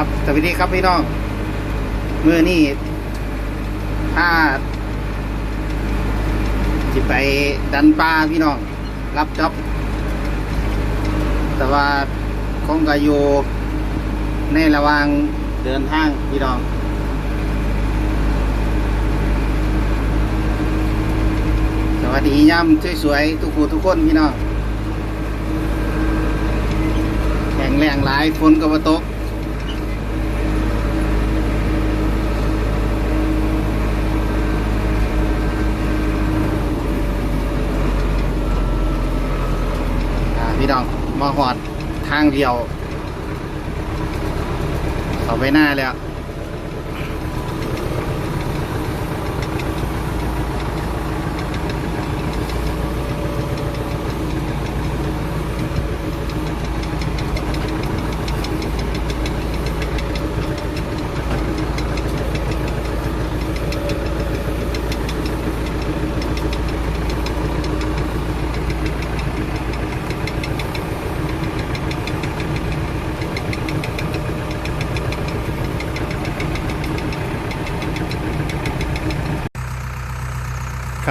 ครับสวัสดีครับพี่น้องเมื่อนี่ถ้าจะไปดันปลาพี่น้อง รับจ็อบ แต่ว่าคงก็อยู่ในระวางเดินทางพี่น้องสวัสดีย่ำสวยๆทุกผู้ทุกคนพี่น้องแข็งแรงหลายฝนก็บ่ตก พี่น้องมาหอดทางเดียว เขาไปหน้าแล้ว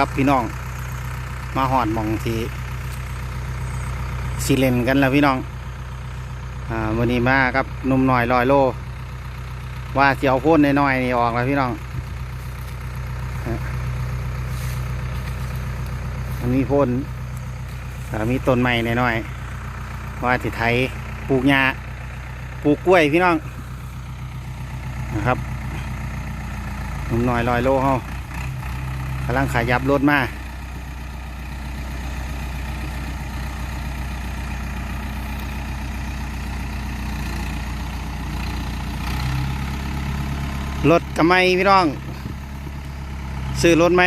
ครับพี่น้อง มาหอดมองที่สิเลนกันแล้วพี่น้องอ่าวันนี้มากับนุ่มหน่อยลอยโล ว่าเจียวโค่นน้อยๆนี่ออกแล้วพี่น้องฮะมันมีโพ่นอ่มีต้นไม้น้อยๆว่าที่ไทยปลูกหญ้าปลูกกล้วยพี่น้องนะครับนุ่มหน่อยลอยโลเฮา กำลังขยับรถมารถกระไมพี่น้องซื้อรถไหม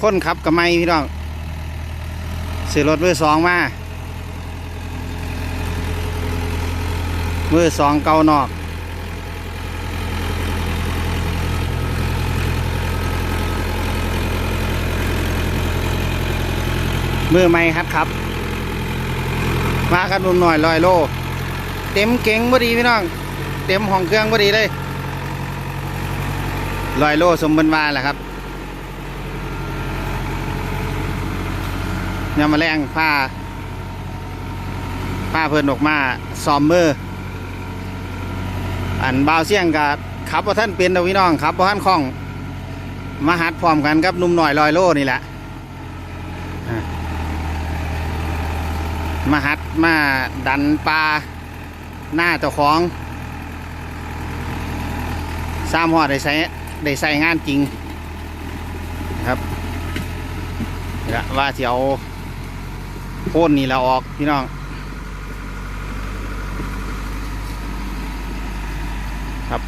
คนขับกระไมพี่น้องซื้อรถมือสองมามือสองเก่านอก มือไม่ครับครับ มากันนุ่มหน่อยลอยโล เต็มเก่งบ่ดีพี่น้อง เต็มห้องเครื่องบ่ดีเลยลอยโลสมบูรณ์วาแหละครับยามมาแรงผ้าผ้าเพิ่นออกมาซอมมืออันบาวเสี่ยงกับขับว่าท่านเป็นเด้อพี่น้องขับว่าท่านคล่อง มาหัดพร้อมกันกับนุ่มหน่อยลอยโลนี่แหละ มาหัดมาดันปลาหน้าเจ้าของสามหอดได้ใส่ได้ใส่งานจริงครับล้วว่าจะเอาโค่นนี่เราออกพี่น้อง ครับ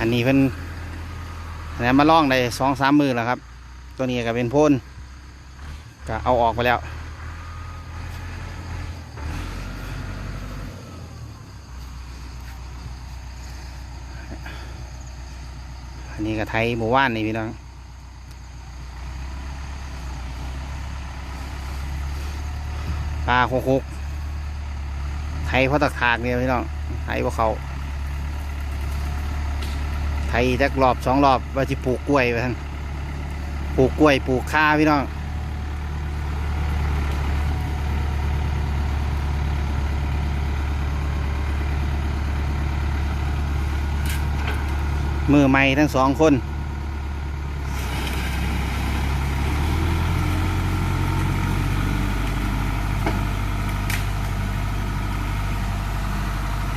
อันนี้เพิ่นอันนี้มาล่องได้สองสามมือแล้วครับ ตัวนี้ก็เป็นโพ่น ก็เอาออกไปแล้ว อันนี้ก็ไทยหมู่บ้านนี่พี่น้องปลาโคกกไทยเพราะตะขากเนี่ยพี่น้องไทยพวกเขาไทยจักรอบสองรอบว่าจะปลูกกล้วยไปท่านปลูกกล้วยปลูกข้าพี่น้อง มือใหม่ทั้งสองคน